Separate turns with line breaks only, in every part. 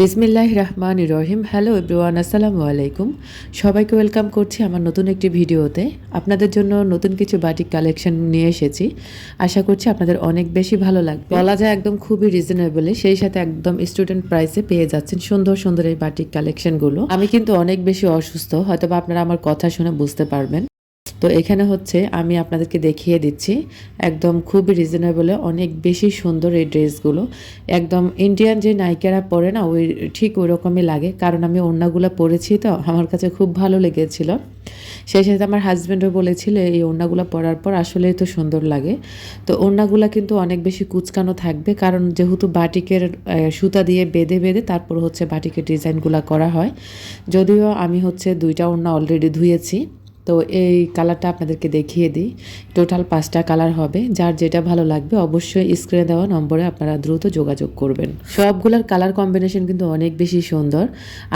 বিসমিল্লাহ রহমান রহিম hello everyone আসসালামু আলাইকুম। সবাইকে ওয়েলকাম করছি আমার নতুন একটি ভিডিওতে। আপনাদের জন্য নতুন কিছু বাটিক কালেকশন নিয়ে এসেছি। আশা করছি আপনাদের অনেক বেশি ভালো লাগবে। বলা যায় একদম খুবই রিজনেবলে সেই সাথে একদম স্টুডেন্ট প্রাইসে পেয়ে যাচ্ছেন সুন্দর সুন্দর এই বাটিক কালেকশনগুলো। আমি কিন্তু অনেক বেশি অসুস্থ হয়তো আপনারা আমার কথা শুনে বুঝতে পারবেন। তো এখানে হচ্ছে আমি আপনাদেরকে দেখিয়ে দিচ্ছি একদম খুবই রিজনেবলে অনেক বেশি সুন্দর এই ড্রেসগুলো। একদম ইন্ডিয়ান যে নায়িকারা পরে না, ওই ঠিক ওই রকমই লাগে। কারণ আমি ওড়নাগুলো পরেছি তো, আমার কাছে খুব ভালো লেগেছিল। সেই সাথে আমার হাজব্যান্ডও বলেছিল, এই ওড়নাগুলো পরার পর আসলেই তো সুন্দর লাগে। তো ওড়নাগুলো কিন্তু অনেক বেশি কুচকানো থাকবে, কারণ যেহেতু বাটিকের সুতা দিয়ে বেঁধে বেঁধে তারপর হচ্ছে বাটিকের ডিজাইনগুলো করা হয়। যদিও আমি হচ্ছে দুইটা ওড়না অলরেডি ধুয়েছি। তো এই কালারটা আপনাদেরকে দেখিয়ে দিই। টোটাল পাঁচটা কালার হবে। যার যেটা ভালো লাগবে অবশ্যই স্ক্রিনে দেওয়া নম্বরে আপনারা দ্রুত যোগাযোগ করবেন। সবগুলোর কালার কম্বিনেশন কিন্তু অনেক বেশি সুন্দর।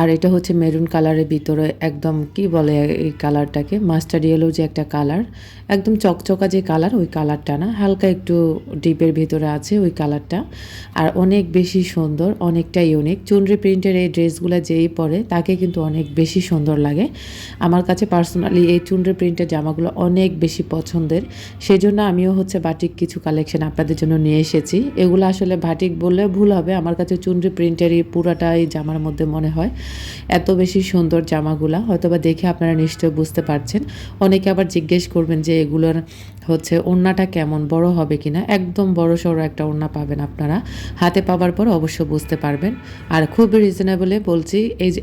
আর এটা হচ্ছে মেরুন কালারের ভিতরে একদম কি বলে এই কালারটাকে মাস্টার ইয়েলো যে একটা কালার একদম চকচকা যে কালার ওই কালারটা না। হালকা একটু ডিপের ভিতরে আছে ওই কালারটা আর অনেক বেশি সুন্দর, অনেকটা ইউনিক চুনরি প্রিন্টের এই ড্রেসগুলো যেই পরে, তাকে কিন্তু অনেক বেশি সুন্দর লাগে। আমার কাছে পার্সোনালি এই চুনরি প্রিন্টের জামাগুলো অনেক বেশি পছন্দের। সেই জন্য আমিও হচ্ছে বাটিক কিছু কালেকশন আপনাদের জন্য নিয়ে এসেছি। এগুলো আসলে বাটিক বললে ভুল হবে, আমার কাছে চুনরি প্রিন্টেরই পুরাটা এই জামার মধ্যে মনে হয়। এত বেশি সুন্দর জামাগুলা, হয়তোবা দেখে আপনারা নিশ্চয় বুঝতে পারছেন। অনেকে আবার জিজ্ঞেস করবেন যে এগুলোর হচ্ছে ওড়নাটা কেমন, বড় হবে কিনা? একদম বড় সড়ো একটা ওড়না পাবেন আপনারা। হাতে পাওয়ার পর অবশ্য বুঝতে পারবেন। আর খুব রিজনেবলে বলছি,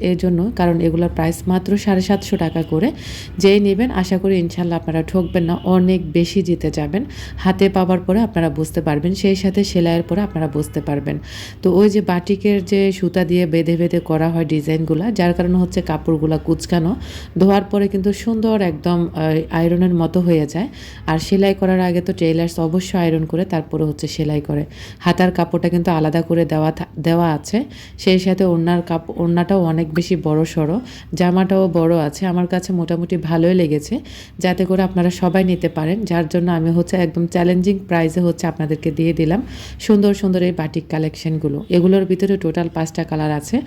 এই জন্য, কারণ এগুলোর প্রাইস মাত্র সাড়ে সাতশো টাকা করে। যেই নেবেন। আশা করি ইনশাল্লাহ আপনারা ঠকবেন না, অনেক বেশি জিতে যাবেন। হাতে পাওয়ার পরে আপনারা বুঝতে পারবেন, সেই সাথে সেলাইয়ের পরে আপনারা বুঝতে পারবেন। তো ওই যে বাটিকের যে সুতা দিয়ে বেঁধে বেঁধে করা হয় ডিজাইনগুলো, যার কারণে হচ্ছে কাপড়গুলো কুচকানো, ধোয়ার পরে কিন্তু সুন্দর একদম আয়রনের মতো হয়ে যায়। আর সেলাই করার আগে তো টেইলার্স অবশ্যই আয়রন করে তারপরে হচ্ছে সেলাই করে। হাতার কাপড়টা কিন্তু আলাদা করে দেওয়া দেওয়া আছে। সেই সাথে ওড়নার কাপড় ওড়নাটাও অনেক বেশি বড় সড়ো জামাটাও বড় আছে। আমার কাছে মোটামুটি ভালোই লেগেছে, যাতে করে আপনারা সবাই নিতে পারেন, যার জন্য আমি হচ্ছে একদম চ্যালেঞ্জিং প্রাইসে হচ্ছে আপনাদেরকে দিয়ে দিলাম। সুন্দর সুন্দর এই বাটিক কালেকশনগুলো এগুলোর ভিতরে টোটাল পাঁচটা কালার আছে।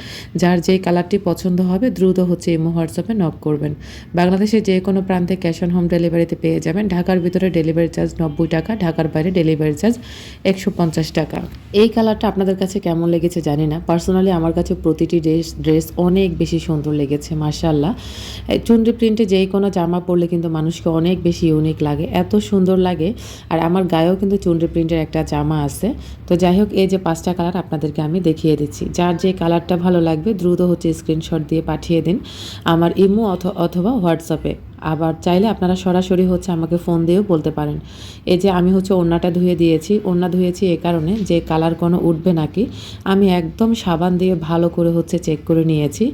যার যেই কালারটি পছন্দ হবে, দ্রুত হচ্ছে ইমো হোয়াটসঅ্যাপে নক করবেন। বাংলাদেশের যে কোনো প্রান্তে ক্যাশ অন হোম ডেলিভারিতে পেয়ে যাবেন। ঢাকার ভিতরে ডেলিভারি চার্জ নব্বই টাকা, ঢাকার বাইরে ডেলিভারি চার্জ একশো পঞ্চাশ টাকা। এই কালারটা আপনাদের কাছে কেমন লেগেছে জানি না। পার্সোনালি আমার কাছে প্রতিটি ড্রেস ড্রেস অনেক বেশি সুন্দর লেগেছে মার্শাল্লাহ চুন্ডি প্রিন্টে যেই কোনো জামা পরলে কিন্তু মানুষকে অনেক বেশি ইউনিক লাগে, এত সুন্দর লাগে। আর আমার গায়েও কিন্তু চুন্ডি প্রিন্টের একটা জামা আছে। তো যাই হোক, এই যে পাঁচটা কালার আপনাদেরকে আমি দেখিয়ে দিচ্ছি। যার যে কালারটা ভালো লাগবে, দ্রুত হচ্ছে স্ক্রিনশট দিয়ে পাঠিয়ে দিন। আমার ইমো অথ- অথবা হোয়াটসঅ্যাপে। আবার চাইলে আপনারা সরাসরি হচ্ছে আমাকে ফোন দিয়েও বলতে পারেন। এই যে আমি হচ্ছে ওড়নাটা ধুয়ে দিয়েছি, ওড়না ধুয়েছি এ কারণে যে কালার কোনো উঠবে নাকি, আমি একদম সাবান দিয়ে ভালো করে হচ্ছে চেক করে নিয়েছি।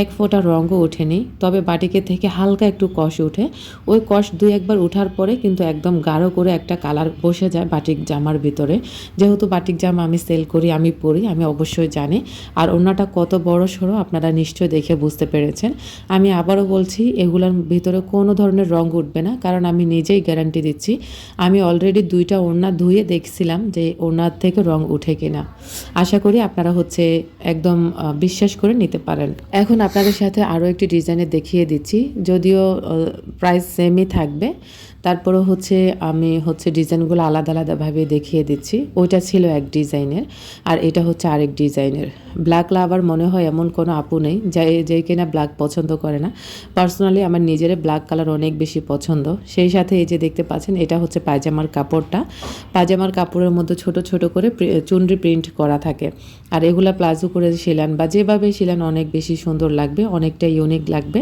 এক ফোঁটা রঙও ওঠেনি, তবে বাটিকে থেকে হালকা একটু কষ উঠে ওই কষ দুই একবার উঠার পরে কিন্তু একদম গাঢ় করে একটা কালার বসে যায় বাটিক জামার ভিতরে। যেহেতু বাটিক জামা আমি সেল করি, আমি পরি, আমি অবশ্যই জানি। আর ওড়নাটা কত বড় সড়ো আপনারা নিশ্চয় দেখে বুঝতে পেরেছেন। আমি আবারও বলছি, এগুলোর ভিতরে কোনো ধরনের রঙ উঠবে না, কারণ আমি নিজেই গ্যারান্টি দিচ্ছি। আমি অলরেডি দুইটা ওড়না ধুয়ে দেখছিলাম যে ওড়নার থেকে রঙ উঠে কিনা। আশা করি আপনারা হচ্ছে একদম বিশ্বাস করে নিতে পারেন। এখন আপনাদের সাথে আরও একটি ডিজাইনে দেখিয়ে দিচ্ছি, যদিও প্রাইস সেমই থাকবে। তারপরে হচ্ছে আমি হচ্ছে ডিজাইনগুলো আলাদা আলাদাভাবে দেখিয়ে দিচ্ছি। ওইটা ছিল এক ডিজাইনের, আর এটা হচ্ছে আরেক ডিজাইনের। ব্ল্যাক লাভার মনে হয় এমন কোনো আপু নেই, যে যে কিনা ব্ল্যাক পছন্দ করে না। পার্সোনালি আমার নিজের ব্ল্যাক কালার অনেক বেশি পছন্দ। সেই সাথে এই যে দেখতে পাচ্ছেন, এটা হচ্ছে পায়জামার কাপড়টা। পায়জামার কাপড়ের মধ্যে ছোট ছোট করে চুনরি প্রিন্ট করা থাকে। আর এগুলা প্লাজো করে শিলান বা যেভাবে শিলান অনেক বেশি সুন্দর লাগবে, অনেকটা ইউনিক লাগবে।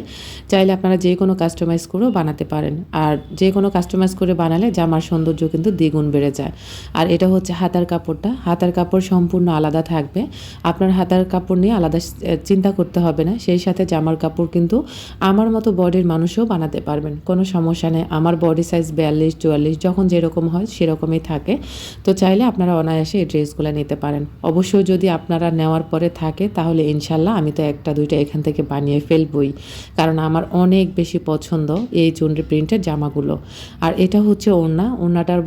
চাইলে আপনারা যে কোনো কাস্টমাইজ করেও বানাতে পারেন। আর যে কোনো কাস্টমাইজ করে বানালে জামার সৌন্দর্য কিন্তু দ্বিগুণ বেড়ে যায়। আর এটা হচ্ছে হাতার কাপড়টা। হাতার কাপড় সম্পূর্ণ আলাদা থাকবে। আপনার হাতার কাপড় নিয়ে আলাদা চিন্তা করতে হবে না। সেই সাথে জামার কাপড় কিন্তু আমার মতো বডির মানুষও বানাতে পারবেন। কোনো সমস্যা নেই। আমার বডি সাইজ বিয়াল্লিশ, চুয়াল্লিশ, যখন যেরকম হয় সেরকমই থাকে। তো চাইলে আপনারা অনায়াসে এই ড্রেসগুলো নিতে পারেন। অবশ্যই যদি আপনারা নেওয়ার পরে থাকে, তাহলে ইনশাল্লাহ আমি তো একটা, দুইটা এখান থেকে বানিয়ে ফেলবই। কারণ আমার অনেক বেশি পছন্দ এই চুনরি প্রিন্টের জামাগুলো। আর এটা হচ্ছে ওড়না। ওড়নাটার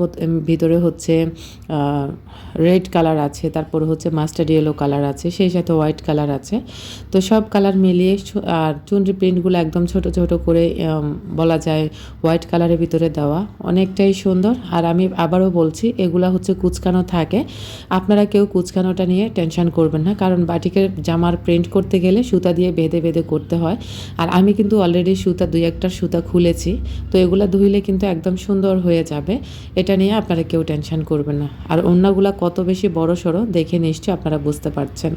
ভিতরে হচ্ছে রেড কালার আছে, তারপর হচ্ছে মাস্টার্ড ইয়েলো কালার আছে, সেই সাথে হোয়াইট কালার আছে। তো সব কালার মিলিয়ে আর চুনরি প্রিন্টগুলো একদম ছোট ছোট করে বলা যায় হোয়াইট কালারের ভিতরে দেওয়া। অনেকটাই সুন্দর। আর আমি আবারও বলছি, এগুলা হচ্ছে কুচকানো থাকে। আপনারা কেউ কুচকানোটা নিয়ে টেনশন করবেন না, কারণ বাটিকের জামার প্রিন্ট করতে গেলে সুতা দিয়ে বেঁধে বেঁধে করতে হয়। আর আমি কিন্তু অলরেডি সুতা, দুই একটা সুতা খুলেছি। তো এগুলো ধুইলে কিন্তু একদম সুন্দর হয়ে যাবে। এটা নিয়ে আপনারা কেউ টেনশন করবেন না। আর অন্যগুলা কত বেশি বড় সড়ো দেখে নিশ্চয়ই আপনারা বুঝতে পারছেন।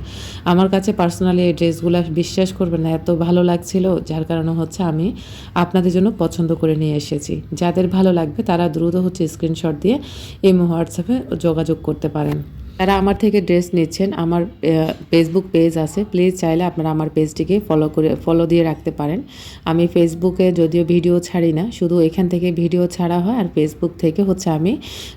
আমার কাছে পার্সোনালি এই ড্রেসগুলো বিশ্বাস করবেন না, এত ভালো লাগছিল, যার কারণে হচ্ছে আমি আপনাদের জন্য পছন্দ করে নিয়ে এসেছি। যাদের ভালো লাগবে তারা দ্রুত হচ্ছে স্ক্রিনশট দিয়ে এই হোয়াটসঅ্যাপে যোগাযোগ করতে পারেন। যারা আমার থেকে ড্রেস নিচ্ছেন। আমার ফেসবুক পেজ আছে। প্লিজ চাইলে আপনারা আমার পেজটিকে ফলো করে ফলো দিয়ে রাখতে পারেন। আমি ফেসবুকে যদিও ভিডিও ছাড়ি না, শুধু এখান থেকে ভিডিও ছাড়া হয় আর ফেসবুক থেকে হচ্ছে আমি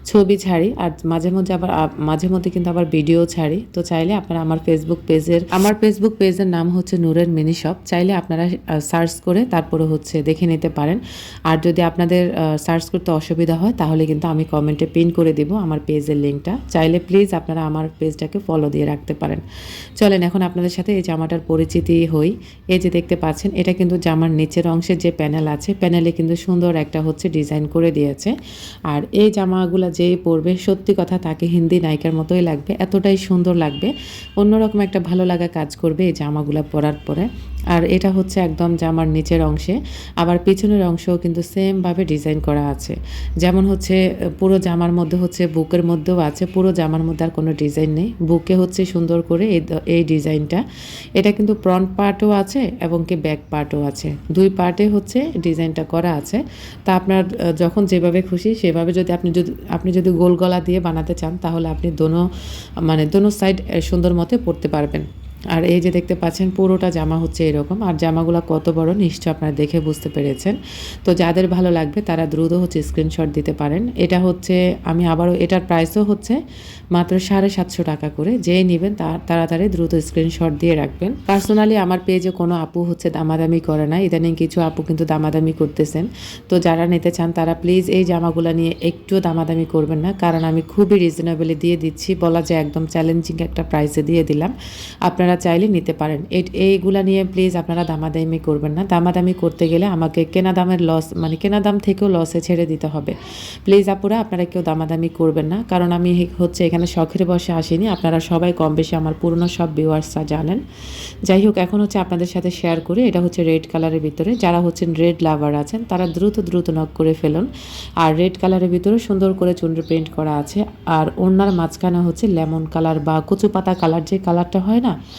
ছবি ছাড়ি। আর মাঝে মধ্যে আবার মাঝে মধ্যে কিন্তু আবার ভিডিও ছাড়ি। তো চাইলে আপনারা আমার ফেসবুক পেজের আমার ফেসবুক পেজের নাম হচ্ছে নূরের মিনি শপ চাইলে আপনারা সার্চ করে তারপরে হচ্ছে দেখে নিতে পারেন। আর যদি আপনাদের সার্চ করতে অসুবিধা হয়, তাহলে কিন্তু আমি কমেন্টে পিন করে দিব আমার পেজের লিঙ্কটা চাইলে প্লিজ আপনারা আমার পেজটাকে ফলো দিয়ে রাখতে পারেন। চলেন এখন আপনাদের সাথে এই জামাটার পরিচিতি হই। এই যে দেখতে পাচ্ছেন, এটা কিন্তু জামার নিচের অংশের যে প্যানেল আছে প্যানেলে কিন্তু সুন্দর একটা হচ্ছে ডিজাইন করে দিয়েছে। আর এই জামাগুলো যেই পরবে, সত্যি কথা তাকে হিন্দি নায়িকার মতোই লাগবে, এতটাই সুন্দর লাগবে। অন্যরকম একটা ভালো লাগা কাজ করবে এই জামাগুলো পরার পরে। আর এটা হচ্ছে একদম জামার নিচের অংশে। আবার পিছনের অংশও কিন্তু সেমভাবে ডিজাইন করা আছে। যেমন হচ্ছে, পুরো জামার মধ্যে হচ্ছে বুকের মধ্যেও আছে, পুরো জামার মধ্যে আর কোনো ডিজাইন নেই। বুকে হচ্ছে সুন্দর করে এই ডিজাইনটা। এটা কিন্তু ফ্রন্ট পার্টও আছে এবং কি ব্যাক পার্টও আছে। দুই পার্টে হচ্ছে ডিজাইনটা করা আছে। তা আপনার, যখন যেভাবে খুশি সেভাবে যদি আপনি যদি আপনি যদি গোল গলা দিয়ে বানাতে চান, তাহলে আপনি দোনো মানে দোনো সাইড সুন্দর মতে পরতে পারবেন। আর এই যে দেখতে পাচ্ছেন, পুরোটা জামা হচ্ছে এরকম। আর জামাগুলো কত বড় নিশ্চয় আপনারা দেখে বুঝতে পেরেছেন। তো যাদের ভালো লাগবে, তারা দ্রুত হচ্ছে স্ক্রিনশট দিতে পারেন। এটা হচ্ছে, আমি আবারও, এটার প্রাইসও হচ্ছে মাত্র সাড়ে সাতশো টাকা করে। যেই নেবেন তার তাড়াতাড়ি দ্রুত স্ক্রিনশট দিয়ে রাখবেন। পার্সোনালি আমার পেজে কোনো আপু হচ্ছে দামাদামি করে না। ইদানিং কিছু আপু কিন্তু দামাদামি করতেছেন। তো যারা নিতে চান, তারা প্লিজ এই জামাগুলো নিয়ে একটু দামাদামি করবেন না। কারণ আমি খুবই রিজনেবলি দিয়ে দিচ্ছি। বলা যায় একদম চ্যালেঞ্জিং একটা প্রাইসে দিয়ে দিলাম। আপনারা চাইলে নিতে পারেন। এই- এইগুলা নিয়ে প্লিজ আপনারা দামাদামি করবেন না। দামাদামি করতে গেলে আমাকে কেনা দামের লস মানে কেনা দাম থেকেও লসে ছেড়ে দিতে হবে। প্লিজ আপুরা, আপনারা কেউ দামাদামি করবেন না। কারণ আমি হচ্ছে এখানে শখের বসে আসিনি। আপনারা সবাই কম বেশি আমার পুরনো সব ভিউয়ার্সরা জানেন। যাই হোক, এখন হচ্ছে আপনাদের সাথে শেয়ার করে। এটা হচ্ছে রেড কালারের ভিতরে। যারা হচ্ছেন রেড লাভার আছেন, তারা দ্রুত দ্রুত নক করে ফেলুন। আর রেড কালারের ভিতরে সুন্দর করে চুনরি প্রিন্ট করা আছে। আর ওনার মাঝখানে হচ্ছে লেমন কালার বা কচু পাতা কালার যে কালারটা হয় না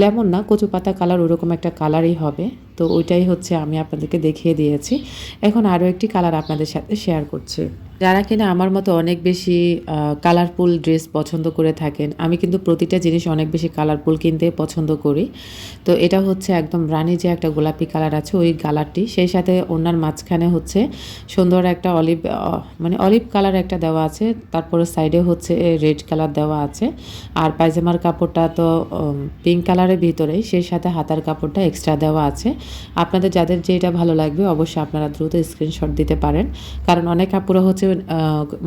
লেমন না, কচু পাতা কালার ওরকম একটা কালারই হবে। তো ওইটাই হচ্ছে আমি আপনাদেরকে দেখিয়ে দিয়েছি। এখন আরও একটি কালার আপনাদের সাথে শেয়ার করছি। যারা কিনা আমার মতো অনেক বেশি কালারফুল ড্রেস পছন্দ করে থাকেন, আমি কিন্তু প্রতিটা জিনিস অনেক বেশি কালারফুল কিনতে পছন্দ করি। তো এটা হচ্ছে একদম রানী যে একটা গোলাপি কালার আছে, ওই কালারটি সেই সাথে ওনার মাঝখানে হচ্ছে সুন্দর একটা অলিভ মানে অলিভ কালার একটা দেওয়া আছে। তারপরে সাইডে হচ্ছে রেড কালার দেওয়া আছে। আর পায়জামার কাপড়টা তো পিঙ্ক কালারের ভিতরে সেই সাথে হাতার কাপড়টা এক্সট্রা দেওয়া আছে। আপনাদের যাদের যেটা ভালো লাগবে, অবশ্যই আপনারা দ্রুত স্ক্রিনশট দিতে পারেন। কারণ অনেক কাপড় হচ্ছে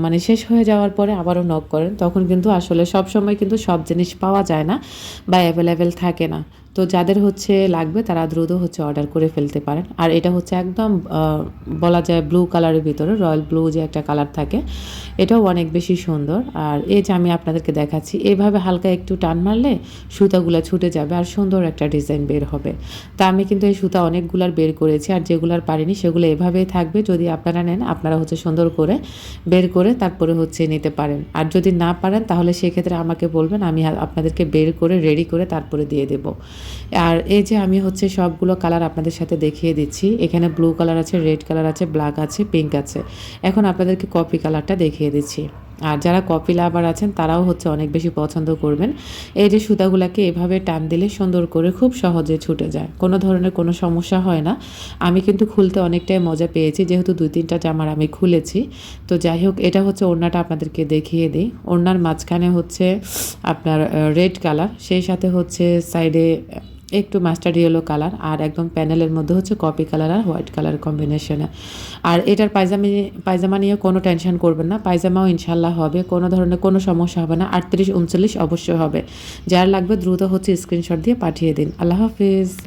মানে শেষ হয়ে যাওয়ার পরে আবারও নক করেন। তখন কিন্তু আসলে সব সময় কিন্তু সব জিনিস পাওয়া যায় না বা অ্যাভেলেবেল থাকে না। তো যাদের হচ্ছে লাগবে, তারা দ্রুত হচ্ছে অর্ডার করে ফেলতে পারেন। আর এটা হচ্ছে একদম বলা যায় ব্লু কালারের ভিতরে রয়্যাল ব্লু যে একটা কালার থাকে, এটাও অনেক বেশি সুন্দর। আর এই যে আমি আপনাদেরকে দেখাচ্ছি, এভাবে হালকা একটু টান মারলে সুতাগুলো ছুটে যাবে আর সুন্দর একটা ডিজাইন বের হবে। তা আমি কিন্তু এই সুতা অনেকগুলার বের করেছি আর যেগুলার পারিনি, সেগুলো এভাবেই থাকবে। যদি আপনারা নেন, আপনারা হচ্ছে সুন্দর করে বের করে তারপরে হচ্ছে নিতে পারেন। আর যদি না পারেন, তাহলে সেক্ষেত্রে আমাকে বলবেন, আমি আপনাদেরকে বের করে রেডি করে তারপরে দিয়ে দেব। আর এই যে আমি হচ্ছে সবগুলো কালার আপনাদের সাথে দেখিয়ে দিচ্ছি, এখানে ব্লু কালার আছে রেড কালার আছে ব্ল্যাক আছে পিঙ্ক আছে। এখন আপনাদেরকে কপি কালারটা দেখিয়ে দিচ্ছি। আর যারা কপি লাভার আছেন, তারাও হচ্ছে অনেক বেশি পছন্দ করবেন। এই যে সুতাগুলাকে এভাবে টান দিলে সুন্দর করে খুব সহজে ছুটে যায়। কোনো ধরনের কোনো সমস্যা হয় না। আমি কিন্তু খুলতে অনেকটাই মজা পেয়েছি, যেহেতু দুই তিনটা জামার আমি খুলেছি। তো যাই হোক, এটা হচ্ছে ওড়নাটা আপনাদেরকে দেখিয়ে দিই। ওড়নার মাঝখানে হচ্ছে আপনার রেড কালার সেই সাথে হচ্ছে সাইডে একটু মাস্টার্ড ইয়েলো কালার আর একদম প্যানেলের মধ্যে হচ্ছে কপি কালার আর হোয়াইট কালার কম্বিনেশনে আর এটার পায়জামি, পায়জামা নিয়ে কোনো টেনশন করবেন না, পায়জামাও ইনশাল্লাহ হবে, কোনো ধরনের কোনো সমস্যা হবে না, আটত্রিশ, উনচল্লিশ অবশ্যই হবে। যার লাগবে দ্রুত হচ্ছে স্ক্রিনশট দিয়ে পাঠিয়ে দিন। আল্লাহ হাফিজ।